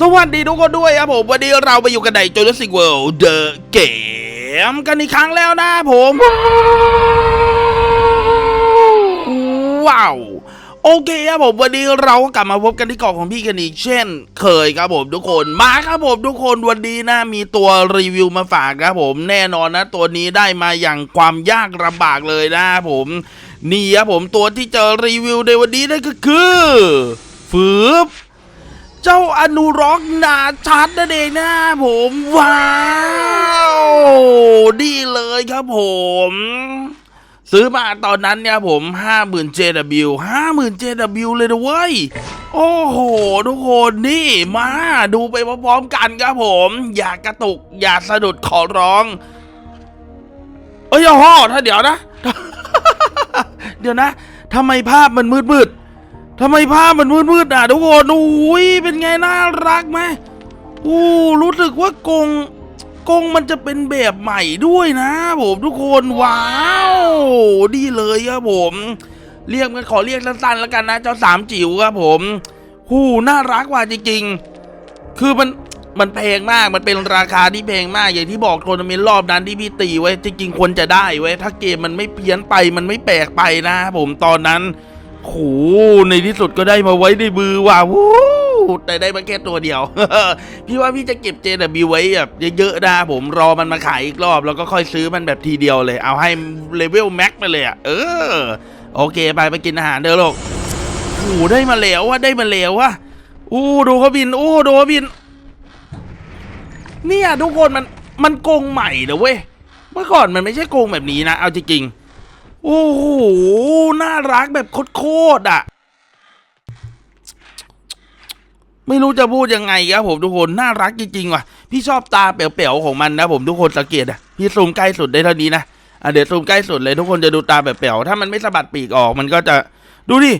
สวัสดีทุกคนด้วยครับผม วันนี้เราไปอยู่กันใน Jurassic World The Game กันอีกครั้งแล้วนะผม ว้าวโอเคครับผมวันนี้เราก็กลับมาพบกันที่เกาะของพี่กันอีกเช่น เคยครับผมทุกคนมาครับผมทุกคนวันนี้นะมีตัวรีวิวมาฝากครับผมแน่นอนนะ ตัวนี้ได้มาอย่างความยากลำบากเลยนะผมนี่ครับผมตัวที่จะรีวิวในวันนี้นั่นก็คือฟืบ เจ้าอนุรักษ์นาชัดนั่นเองนะผมว้าวดีเลยครับผมซื้อมาตอนนั้นเนี่ยผม50,000 JW 50,000 JW เลยนะเว้ย โอ้โห ทุกคนนี่มาดูไปพร้อมๆกันครับผม อย่ากระตุก อย่าสะดุดขอร้อง เอ้ยห่อถ้าเดี๋ยวนะ เดี๋ยวนะทำไมภาพมันมืดๆ ทำไมภาพมันมืดๆอะทุกคนอุ้ยเป็นไงน่ารักไหมอู้รู้สึกว่ากงกงมันจะเป็นแบบใหม่ด้วยนะผมทุกคนว้าวดีเลยครับผม เรียกกันขอเรียกสั้นๆแล้วกันนะ เจ้าสามจิ๋วครับผมหูน่ารักว่ะจริงๆ คือมันมันแพงมากมันเป็นราคาที่แพงมากอย่างที่บอกโทรนาเมนต์รอบนั้นที่พี่ตีไว้จริงๆควรจะได้ไว้ถ้าเกมมันไม่เพี้ยนไปมันไม่แปลกไปนะผมตอนนั้น โหในที่สุดก็ได้มาไว้ในมือว่ะวู้แต่ได้มาแค่ตัวเดียว พี่ว่าพี่จะเก็บ JW ไว้แบบเยอะๆนะผมรอมันมาขายอีกรอบ แล้วก็ค่อยซื้อมันแบบทีเดียวเลย เอาให้เลเวลแม็กไปเลยอะเออ โอเคไปไปกินอาหารเด้อลูกโอ้ได้มาแล้วว่ะได้มาแล้วว่ะอู้ดูเขาบินอู้ดูเขาบิน เนี่ยทุกคนมันมันโกงใหม่นะเว้ยเมื่อก่อนมันไม่ใช่โกงแบบนี้นะ เอาจริงๆ โอ้โห น่ารักแบบโคตรๆอะ ไม่รู้จะพูดยังไงครับผมทุกคน น่ารักจริงๆว่ะ พี่ชอบตาเป๋วๆของมันนะผมทุกคนสังเกตอะ พี่ซูมใกล้สุดได้เท่านี้นะอะเดี๋ยวซูมใกล้สุดเลยทุกคนจะดูตาเป๋วๆถ้ามันไม่สะบัดปีกออกมันก็จะดูดิ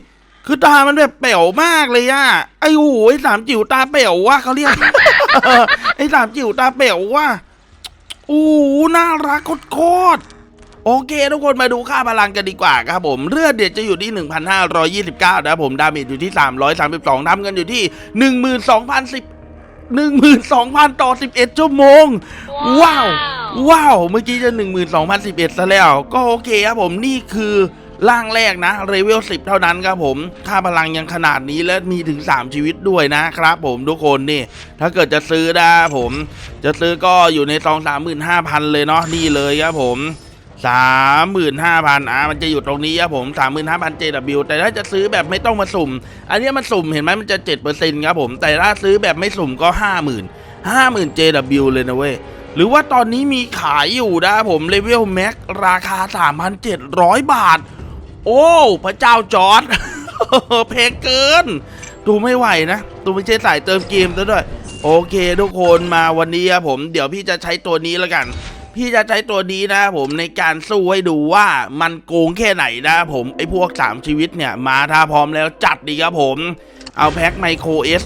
คือตามันแบบเป๋วมากเลยอะไอ้โหไอ้สามจิ๋วตาเป๋ววะเขาเรียก ไอ้สามจิ๋วตาเป๋ววะโอ้ น่ารักโคตรๆ โอเคทุกคนมาดูค่าพลังกันดีกว่าครับผมเลือดเด็ดจะอยู่ที่ 1,529นะครับผมดาเมจอยู่ที่ 332ทำเงินอยู่ที่ 12,010 12,000 ต่อ 11 ชั่วโมง ว้าว ว้าว เมื่อกี้จะ 12,011 ซะแล้ว ก็โอเคครับผมนี่คือร่างแรกนะเรเวล10 เท่านั้นครับผมค่าพลังยังขนาดนี้และมีถึง 3 ชีวิตด้วยนะครับผมทุกคนนี่ ถ้าเกิดจะซื้อนะผม จะซื้อก็อยู่ในซอง35,000 เลยเนาะนี่เลยครับผม 35,000อะมันจะอยู่ตรงนี้ครับผม35,000 JW แต่ถ้าจะซื้อแบบไม่ต้องมาสุ่ม อันนี้มันสุ่มเห็นไหมมันจะ7%ครับผม แต่ถ้าซื้อแบบไม่สุ่มก็50,000 50,000 JW เลยนะเว้ย หรือว่าตอนนี้มีขายอยู่นะผมเลเวลแม็กราคา3,700บาท โอ้พระเจ้าจอร์ดแพงเกิน ดูไม่ไหวนะ ดูไม่ใช่สายเติมเกมซะด้วย โอเคทุกคนมาวันนี้ครับผม เดี๋ยวพี่จะใช้ตัวนี้แล้วกัน พี่จะใช้ตัวนี้นะผมในการสู้ให้ดูว่ามันโกงแค่ไหนนะผมไอ้พวก 3 ชีวิตเนี่ยมาถ้าพร้อมแล้วจัดดีครับผม เอาแพ็คไมโครเอส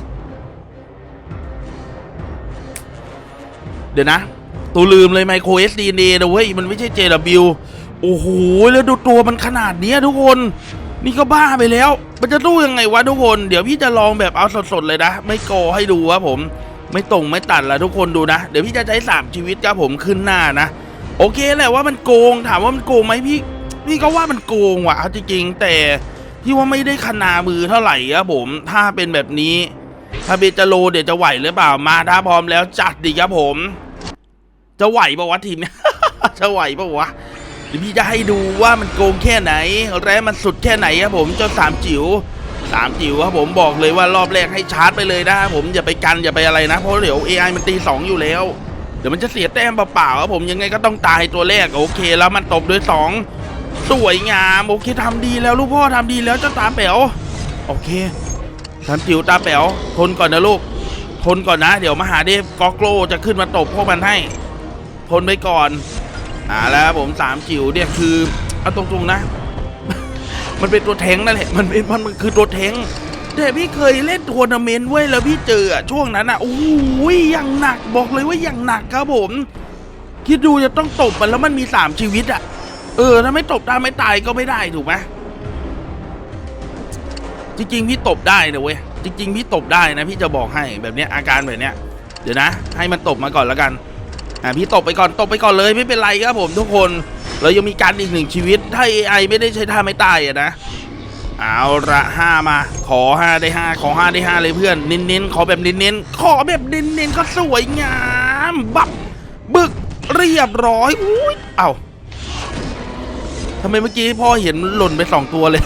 เดี๋ยวนะ ตัวลืมเลยไมโคร SDN นะเว้ยมันไม่ใช่ JW โอ้โห แล้วดูตัวมันขนาดเนี้ยทุกคน นี่ก็บ้าไปแล้ว มันจะสู้ยังไงวะทุกคน เดี๋ยวพี่จะลองแบบเอาสดๆเลยนะ ไม่โกให้ดูครับผม ไม่ตรงไม่ตัดละทุกคนดูนะ เดี๋ยวพี่จะใช้สามชีวิตครับผมขึ้นหน้านะโอเคแหละว่ามันโกงถามว่ามันโกงไหมพี่พี่ก็ว่ามันโกงว่ะเอาจริงๆแต่พี่ว่าไม่ได้ขนามือเท่าไหร่ครับผมถ้าเป็นแบบนี้ถ้าเบจโลเดี๋ยวจะไหวหรือเปล่ามาถ้าพร้อมแล้วจัดดีครับผม จะไหวปะวะทีมเนี้ยจะไหวปะวะเดี๋ยวพี่จะให้ดูว่ามันโกงแค่ไหน แร้มันสุดแค่ไหนครับผมเจ้าสามจิ๋ว สามจิ๋วครับผมบอกเลยว่ารอบแรกให้ชาร์จไปเลยนะครับผมอย่าไปกันอย่าไปอะไรนะ เพราะเดี๋ยว AI มันตีสองอยู่แล้วเดี๋ยวมันจะเสียแต้มเปล่าๆครับผมยังไงก็ต้องตายตัวแรกโอเค แล้วมันตบด้วยสองสวยงามโอเคทำดีแล้วลูกพ่อทำดีแล้วเจ้าตาแป๋วโอเคสามจิ๋วตาแป๋วทนก่อนนะลูกทนก่อนนะ เดี๋ยวมหาเทพกอกโกลจะขึ้นมาตบพวกมันให้ ทนไปก่อนอ่าแล้วผมสามจิ๋วเนี่ยคือเอาตรงๆนะ มันเป็นตัวแทงนั่นแหละมันเป็นมันมันคือตัวแทงแต่พี่เคยเล่นทัวร์นาเมนต์ไว้ยแล้วพี่เจอช่วงนั้นอะโอ้ยอย่างหนักบอกเลยว่าอย่างหนักครับผม คิดดูจะต้องตบมันแล้วมันมีสามชีวิตอะ เออถ้าไม่ตบได้ไม่ตายก็ไม่ได้ถูกไหมจริงๆพี่ตบได้นะเว้ยจริง ๆ พี่ตบได้นะ พี่จะบอกให้แบบเนี้ยอาการแบบเนี้ยเดี๋ยวนะ ให้มันตบมาก่อนแล้วกันอ่าพี่ตบไปก่อนตบไปก่อนเลยไม่เป็นไรครับผมทุกคน เรายังมีการอีกหนึ่งชีวิต ถ้า AI ไม่ได้ใช้ท่าไม่ตายอะนะ เอาละห้ามา ขอห้าได้ห้าขอห้าได้ห้าเลยเพื่อนเน้นๆขอแบบเน้นๆขอแบบเน้นๆก็สวยงาม บับบึกเรียบร้อยอุ้ยเอ้าทำไมเมื่อกี้พ่อเห็นหล่นไปสองตัวเลย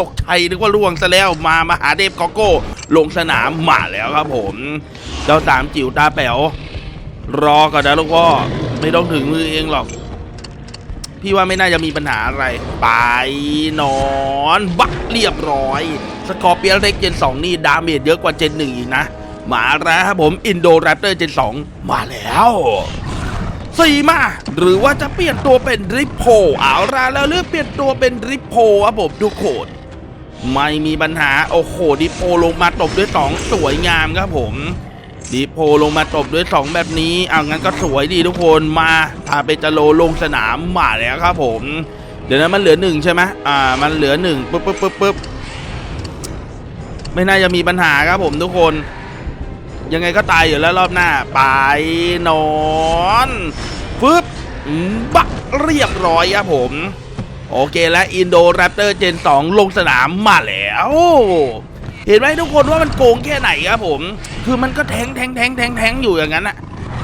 ตกใจนึกว่าล่วงซะแล้วมามาหาเดฟกอโก้ ลงสนามมาแล้วครับผมเจ้าสามจิ๋วตาแป๋วรอก่อนนะลูกพ่อ ไม่ต้องถึงมือเองหรอก พี่ว่าไม่น่าจะมีปัญหาอะไร ไปนอนบักเรียบร้อย สกอร์เปียเล็กเจน2 นี่ดาเมจเยอะกว่าเจน1อีกนะ มาแล้วครับผมอินโดแรปเตอร์เจน2 มาแล้วสี่มา หรือว่าจะเปลี่ยนตัวเป็นริปโพเอาละแล้วเลือกเปลี่ยนตัวเป็นริปโพครับผมทุกคนไม่มีปัญหา โอ้โหดิโพลงมาตบด้วย2สวยงามครับผม ดิโพลงมาตบด้วย 2 แบบนี้เอางั้นก็สวยดีทุกคนมาพาเปจโลลงสนามมาแล้วครับผม เดี๋ยวนะมันเหลือหนึ่งใช่ไหมอ่า มันเหลือหนึ่งปุ๊บปุ๊บปุ๊บปุ๊บไม่น่าจะมีปัญหาครับผมทุกคน ยังไงก็ตายอยู่แล้วรอบหน้า ไปนอนฟึบบักเรียบร้อยครับผม โอเคและอินโดแรปเตอร์เจน 2 ลงสนามมาแล้ว เห็นไหมทุกคนว่ามันโกงแค่ไหนครับผม คือมันก็แทงแทงแทงแทงแทงอยู่อย่างนั้นอะ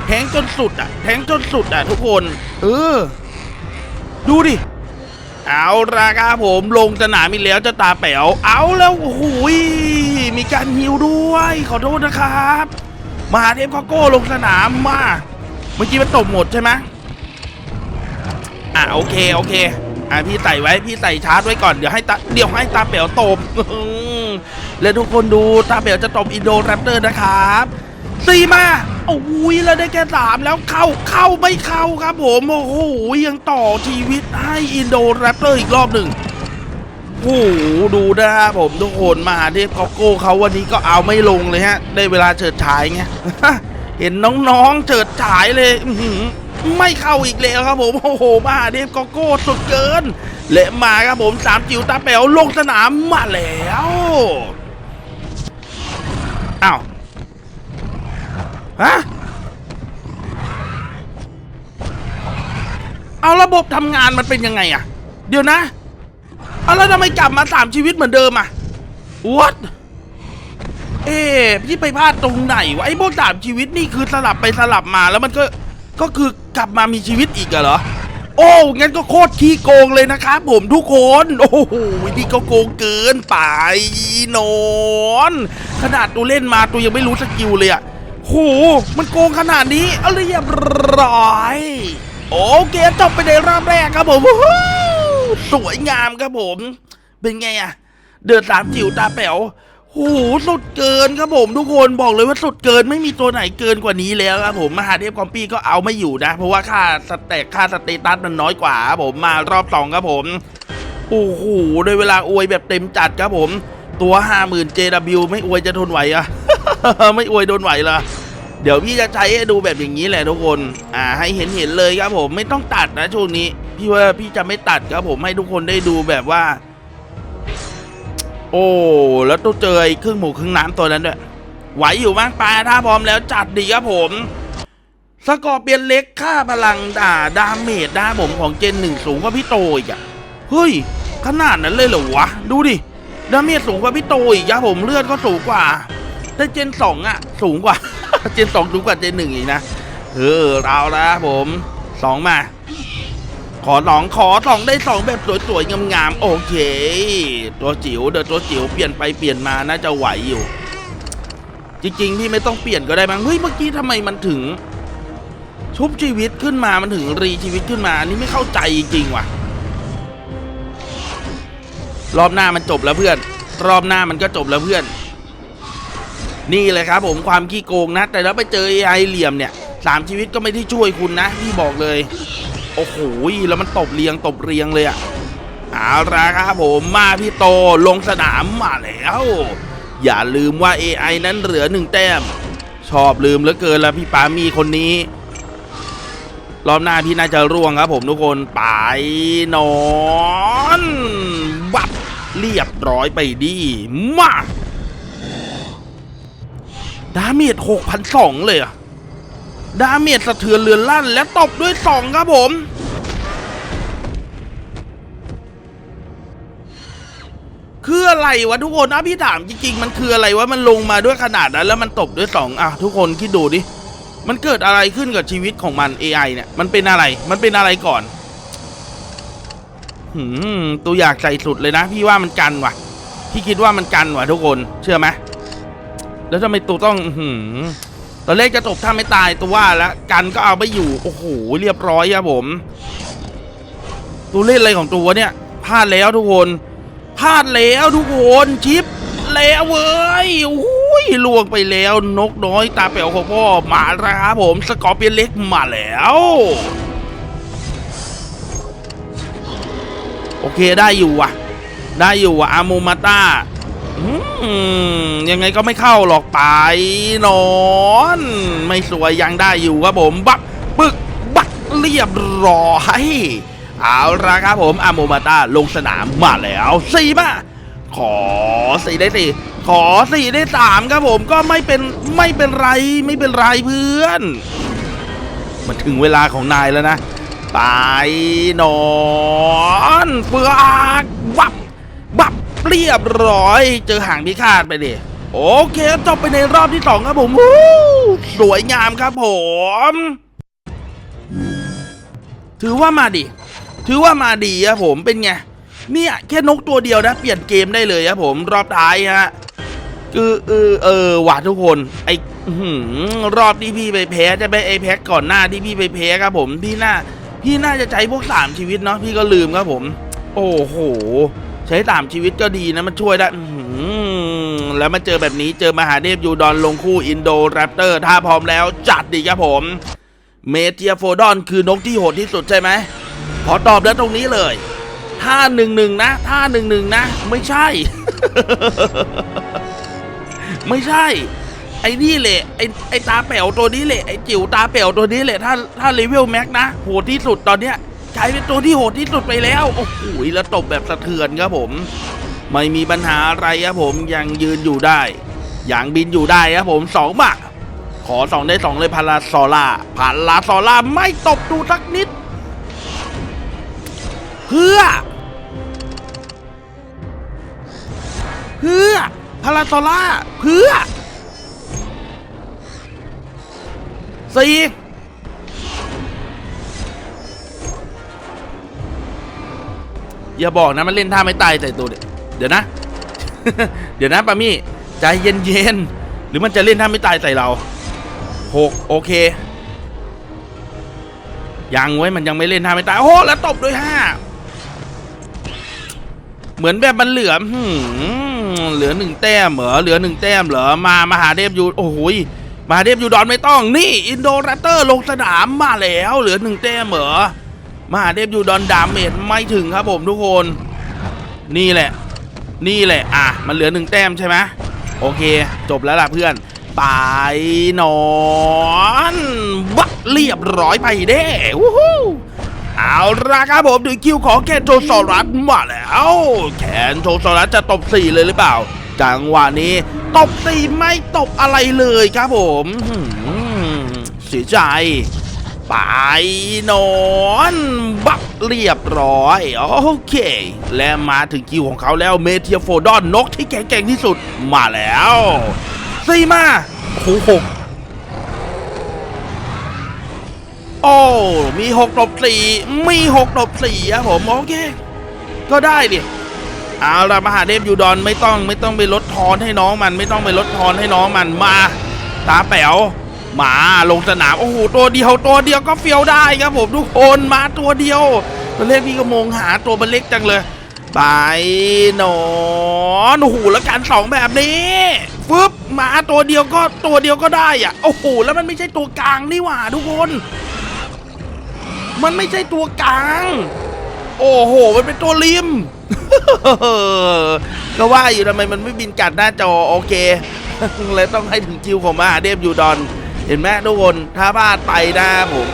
แทงจนสุดอะแทงจนสุดอะทุกคน เออ ดูดิ เอาราคาผมลงสนามอีกแล้วเจะตาแป๋ว เอาแล้วโอ้โหยมีการฮิวด้วย ขอโทษนะครับมหาเทพคอโก้ลงสนามมา เมื่อกี้มันตบหมดใช่ไหมอะโอเคโอเค อะพี่ใส่ไว้พี่ใส่ชาร์จไว้ก่อนเดี๋ยวให้ตาเดี๋ยวให้ตาเป๋วตบ แล้วทุกคนดูตาเป๋วจะตบอินโดแรปเตอร์นะครับสี่มาโอ้ยแล้วได้แค่สามแล้วเข้าเข้าไม่เข้าครับผมโอ้โหยังต่อชีวิตให้อินโดแรปเตอร์อีกรอบหนึ่งโอ้โหดูนะครับผมทุกคนมาหาเทพกอโก้เขาวันนี้ก็เอาไม่ลงเลยฮะ ได้เวลาเฉิดฉายไงเห็นน้องๆเฉิดฉายเลยไม่เข้าอีกแล้วครับผมโอ้โหมาเทพกอโก้สุดเกิน และมาครับผมสามจิ๋วตาแป๋วลงสนามมาแล้วอ้าวฮะเอาระบบทำงานมันเป็นยังไงอะเดี๋ยวนะเอาแล้วทำไมกลับมาสามชีวิตเหมือนเดิมอะ what เอ๊ะพี่ไปพลาดตรงไหนวะไอ้พวกสามชีวิตนี่คือสลับไปสลับมาแล้วมันก็ก็คือกลับมามีชีวิตอีกเหรอ โอ้งั้นก็โคตรขี้โกงเลยนะครับผมทุกคน โอ้โหนี่ก็โกงเกินไปนอนขนาดตัวเล่นมาตัวยังไม่รู้สกิลเลยอะโหมันโกงขนาดนี้เอาเรียบร้อยโอเคจบไปในรอบแรกครับผมสวยงามครับผม เป็นไงอะเดือดสามจิ๋วตาแป๋ว โหสุดเกินครับผมทุกคนบอกเลยว่าสุดเกินไม่มีตัวไหนเกินกว่านี้แล้วครับผมมหาเทพคอมปี้ก็เอาไม่อยู่นะ เพราะว่าค่าสเต็กค่าสเตตัสมันน้อยกว่าครับผมมารอบสองครับผมโอ้โหโดยเวลาอวยแบบเต็มจัดครับผม ตัวห้าหมื่น JW ไม่อวยจะทนไหวอะไม่อวยทนไหวเหรอเดี๋ยวพี่จะใช้ให้ดูแบบอย่างนี้แหละทุกคน อ่า ให้เห็นเห็นเลยครับผมไม่ต้องตัดนะช่วงนี้ พี่ว่าพี่จะไม่ตัดครับผมให้ทุกคนได้ดูแบบว่า โอ้แล้วต้องเจอไอ้ครื่งหมูครื่งน้ำตัวนั้นด้วยไหวอยู่บ้างปลาถ้าพร้อมแล้วจัดดีครับผมสกอร์เปียนเล็กค่าพลังด่าดาเมจด้าผมของเจนหนึ่งสูงกว่าพี่โตอีกอะเฮ้ย ขนาดนั้นเลยเหรอวะ ดูดิดาเมจสูงกว่าพี่โตอีกครับผมเลือดก็สูงกว่า แต่เจนสองอะสูงกว่า เจนสองสูงกว่าเจนหนึ่งอีกนะเออเราละผมสองมา ขอสองขอสองได้สองแบบสวยๆงามๆโอเค ตัวจิ๋วเดี๋ยวตัวจิ๋วเปลี่ยนไปเปลี่ยนมาน่าจะไหวอยู่ จริงๆพี่ไม่ต้องเปลี่ยนก็ได้มั้งเฮ้ยเมื่อกี้ทำไมมันถึง ชุบชีวิตขึ้นมามันถึงรีชีวิตขึ้นมาอันนี้ไม่เข้าใจจริงๆว่ะ รอบหน้ามันจบแล้วเพื่อน รอบหน้ามันก็จบแล้วเพื่อน นี่เลยครับ ผมความขี้โกงนะ แต่แล้วไปเจอ AI เหลี่ยมเนี่ยสามชีวิตก็ไม่ได้ช่วยคุณนะพี่บอกเลย โอ้โหแล้วมันตบเรียงตบเรียงเลยอะเอาละครับผมมาพี่โตลงสนามมาแล้ว อย่าลืมว่า AI นั้นเหลือหนึ่งแต้ม ชอบลืมเหลือเกินแล้วพี่ปามีคนนี้ รอบหน้าพี่น่าจะร่วงครับผมทุกคนไปนอนบับเรียบร้อยไปดีมาดาเมจหกพันสองเลยอะ ดาเมจสะเทือนเรือนลั่น และตบด้วยสองครับผมคืออะไรวะทุกคนอะพี่ถามจริงๆ มันคืออะไรวะมันลงมาด้วยขนาดนั้นแล้วมันตบด้วยสองอะทุกคนคิดดูดิ มันเกิดอะไรขึ้นกับชีวิตของมัน AI เนี่ย มันเป็นอะไร มันเป็นอะไรก่อนหืมตัวอยากใส่สุดเลยนะ พี่ว่ามันกันว่ะ พี่คิดว่ามันกันว่ะทุกคน เชื่อไหมแล้วทำไมตัวต้องหืม ตอนแรกจะตบถ้าไม่ตายตัวว่าแล้วกันก็เอาไม่อยู่ โอ้โห เรียบร้อยครับผม ตัวเล่นอะไรของตัวเนี่ยพลาดแล้วทุกคนพลาดแล้วทุกคนชิปแล้วเว้ยโอ้ยลวงไปแล้วนกน้อยตาเป๋วของพ่อมาแล้วครับผมสกอร์เปียนเล็กมาแล้ว โอเคได้อยู่ว่ะ ได้อยู่ว่ะอามูมาต้า ยังไงก็ไม่เข้าหรอกไปนอน ไม่สวยยังได้อยู่ครับผม บักปึก บักเรียบร้อยเอาละครับผมอามูมาตาลงสนามมาแล้วสี่มาขอสี่ได้สี่ขอสี่ได้สามครับผมก็ไม่เป็นไม่เป็นไรไม่เป็นไรเพื่อน มันถึงเวลาของนายแล้วนะ ไปนอนเฟือกวับบับ เรียบร้อย เจอหางพิฆาตไปดิโอเคจบไปในรอบที่สองครับผมสวยงามครับผม ถือว่ามาดิ ถือว่ามาดีครับผมเป็นไงเนี่ยแค่นกตัวเดียวนะ เปลี่ยนเกมได้เลยครับผมรอบท้ายฮะคือเออเออว่ะทุกคนไออื้อหือรอบที่พี่ไปแพ้จะไปไอแพ็กก่อนหน้าที่พี่ไปแพ้ครับผมพี่น่าพี่น่าจะใช้พวกสามชีวิตเนาะพี่ก็ลืมครับผม โอ้โห ใช้สามชีวิตก็ดีนะมันช่วยได้แล้วมาเจอแบบนี้เจอมหาเทพยูดอนลงคู่อินโดแรปเตอร์ ถ้าพร้อมแล้วจัดดีครับผม เมเทียโฟดอนคือนกที่โหดที่สุดใช่ไหมขอตอบแล้วตรงนี้เลยถ้าหนึ่งหนึ่งนะถ้าหนึ่งหนึ่งนะ ไม่ใช่ ไม่ใช่ ไอ้นี่แหละไอ้ไอ้ตาแป๋วตัวนี้แหละไอ้จิ๋วตาแป๋วตัวนี้แหละถ้าถ้าเลเวลแม็กนะโหดที่สุดตอนเนี้ย กลายเป็นตัวที่โหดที่สุดไปแล้ว โอ้โหแล้วตบแบบสะเทือนครับผม ไม่มีปัญหาอะไรครับผมยังยืนอยู่ได้ยังบินอยู่ได้ครับผมสองบาทขอสองได้สองเลยพาราซอล่าพาราซอล่าไม่ตบดูสักนิด เพื่อ เพื่อพาราโซล่าเพื่อสี่ อย่าบอกนะมันเล่นท่าไม่ตายใส่ตัวเดี๋ยวนะ เดี๋ยวนะปามี่ใจเย็นๆหรือมันจะเล่นท่าไม่ตายใส่เราหกโอเคยังไว้ยมันยังไม่เล่นท่าไม่ตายโอ้แล้วตบด้วยห้าเหมือนแบบมันเหลือเหลือหนึ่งแต้มเหรอเหลือหนึ่งแต้มเหรอมามหาเทพยูโอ้โหยมหาเทพยูดอนไม่ต้อง นี่อินโดแรปเตอร์ลงสนามมาแล้ว เหลือหนึ่งแต้มเหรอ มหาเทพยูดอนดาเมจไม่ถึงครับผมทุกคน นี่แหละ นี่แหละ อะ มันเหลือหนึ่งแต้มใช่ไหมโอเค จบแล้วล่ะเพื่อน ไปนอนบักเรียบร้อยไปเด้วู้ฮู้เอาละครับผมถึงคิวของแคนโทซอรัสมาแล้ว แคนโทซอรัสจะตบสี่เลยหรือเปล่า จังหวะนี้ ตบสี่ไม่ตบอะไรเลยครับผมเสียใจ ไปนอนบักเรียบร้อย โอเค และมาถึงคิวของเขาแล้วเมเทียโฟดอนนกที่แข็งๆที่สุดมาแล้วสี่มาโอ้หกโอ้มีหกตบสี่มีหกตบสี่ครับผมโอเค ก็ได้ดิเอาละมหาเทพยูดอนไม่ต้องไม่ต้องไปลดทอนให้น้องมัน ไม่ต้องไปลดทอนให้น้องมันมาตาแป๋ว มาลงสนาม โอ้โห ตัวเดียวตัวเดียวก็เฟียวได้ครับผมทุกคนมาตัวเดียวตอนแรกพี่ก็มองหาตัวมันเล็กจังเลยไปหนอนโอ้โหแล้วการสองแบบนี้ฟึบมาตัวเดียวก็ตัวเดียวก็ได้อะโอ้โหแล้วมันไม่ใช่ตัวกลางนี่หว่าทุกคน มันไม่ใช่ตัวกลาง โอ้โห มันเป็นตัวริมก็ว่าอยู่ทำไมมันไม่บินกัดหน้าจอโอเคเลยต้องให้ถึงคิวของมาเทพยูดอน เห็นไหมทุกคนถ้าพลาดไปนะผม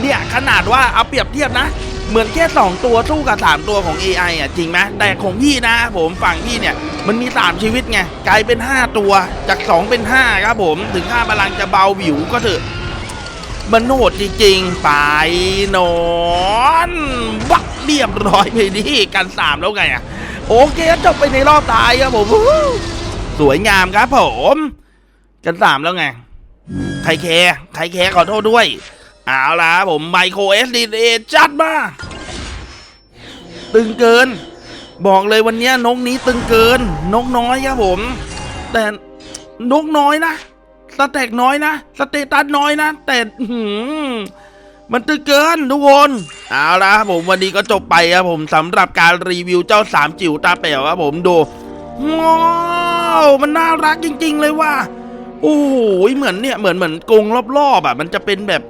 เนี่ยขนาดว่าเอาเปรียบเทียบนะ เหมือนแค่2ตัวสู้กับ3ตัวของ AI อะจริงไหมแต่ของพี่นะผมฝั่งพี่เนี่ยมันมี 3 ชีวิตไงกลายเป็น 5 ตัวจาก 2 เป็น 5 ครับผมถึงค่าพลังจะเบาหวิวก็เถอะมันโหดจริงๆ ไปนอนบักเรียบร้อยไปดิกันสามแล้วไงอะ โอเคจบไปในรอบตายครับผม สวยงามครับผม กันสามแล้วไง ใครแคร์ใครแคร์ขอโทษด้วย เอาละผมไมโครเอสดีเอจัดมาตึงเกิน บอกเลยวันนี้นกนี้ตึงเกิน นกน้อยครับผม แต่นกน้อยนะสเต็กน้อยนะสเตตัสน้อยนะ แต่หือมันตึงเกินทุกคนเอาละครับผมวันนี้ก็จบไปครับผมสำหรับการรีวิวเจ้าสามจิ๋วตาแป๋วครับผมดูว้าวมันน่ารักจริง ๆ เลยว่ะ โอ้โหเหมือนเนี่ยเหมือนเหมือนกรงรอบๆอะมันจะเป็นแบบ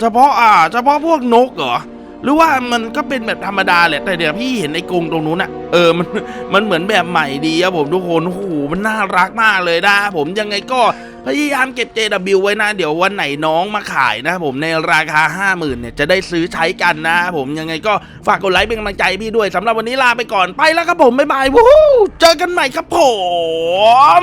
เฉพาะอ่า เฉพาะพวกนกเหรอหรือว่ามันก็เป็นแบบธรรมดาแหละแต่เดี๋ยวพี่เห็นไอ้กรงตรงนู้นอะเออมันมันเหมือนแบบใหม่ดีครับผมทุกคนโอ้โหมันน่ารักมากเลยนะผมยังไงก็พยายามเก็บ JW ไว้นะ เดี๋ยววันไหนน้องมาขายนะผมในราคา 50,000เนี่ยจะได้ซื้อใช้กันนะผมยังไงก็ฝากกดไลค์เป็นกำลังใจพี่ด้วยสำหรับวันนี้ลาไปก่อนไปแล้วครับผมบ๊ายบายวู้เจอกันใหม่ครับผม